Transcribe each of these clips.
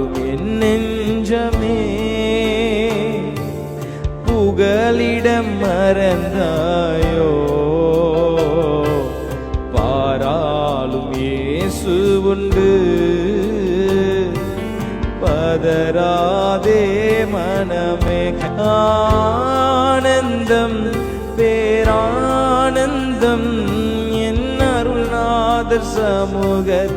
பாடும் என் நெஞ்சமே. புகலிடம் மறந்தாயோ. பாராலும் இயேசு உண்டு. பதராதே மனமே. ஆனந்தம் பேரானந்தம் என் அருள்நாதர் சமூகத்திலே.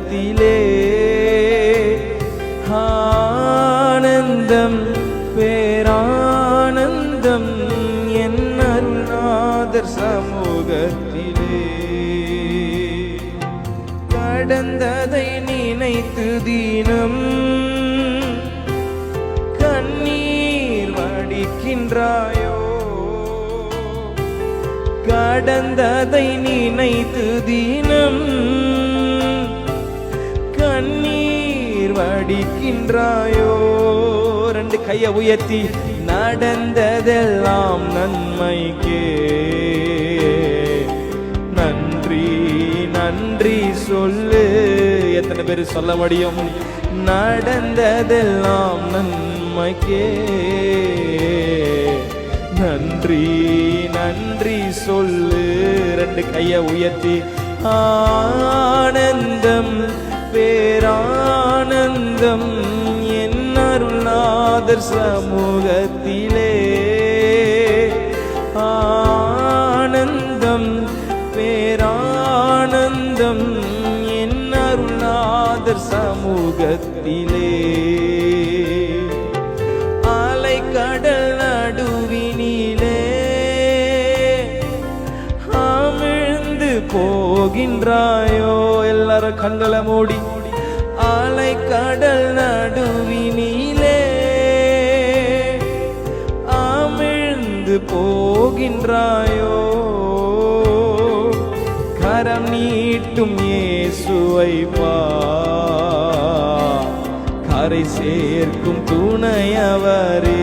என் அருள்நாதர் சமூகத்திலே. கடந்ததை நினைத்து தீனம். கண்ணீர் வடிக்கின்றாயோ? கடந்ததை நினைத்து தீனம். கண்ணீர் வடிக்கின்றாயோ? ரெண்டு கையை உயர்த்தி நடந்ததெல்லாம் நன்மைக்கே. நன்றி நன்றி சொல்லு. எத்தனை பேர் சொல்ல முடியும்? நடந்ததெல்லாம் நன்மைக்கே. நன்றி நன்றி சொல்லு. ரெண்டு கைய உயர்த்தி ஆனந்தம் பேரானந்தம் ஃபாதர் சமூகத்திலே ஆனந்தம் பேரானந்தம் என் அருளாதர் சமூகத்திலே. அலைக்கடல் நடுவினிலே அமிழ்ந்து போகின்றாயோ எல்லாரும் கண்களை மூடி. அலைக்கடல் கடல் போகின்றாயோ கரம் நீட்டும் இயேசுவை பா. கரை சேர்க்கும் துணையவரே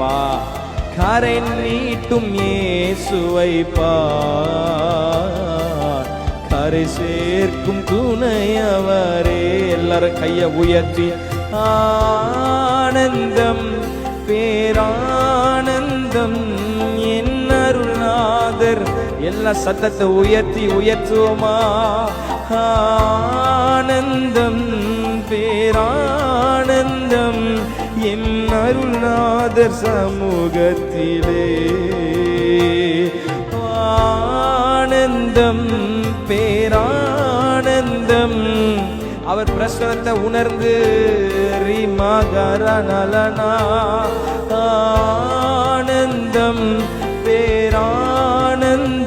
பா கரை நீட்டும் இயேசுவை பா. கரை சேர்க்கும் துணையவரே எல்லாரும் கைய உயர்த்தி ஆனந்தம் பேரானந்தம் என் அருள்நாதர் எல்லா சத்தத்தை உயர்த்தி உயர்த்துவோமா? ஆனந்தம் பேரானந்தம் என் அருள்நாதர் சமூகத்திலே. ஆனந்தம் பேரானந்தம் அவர் பிரசனத்தை உணர்ந்து ரிமகர நலனா? ஆனந்தம்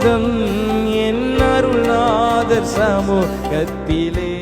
பேரானந்தம் என் அருள்நாதர் சமூகத்திலே.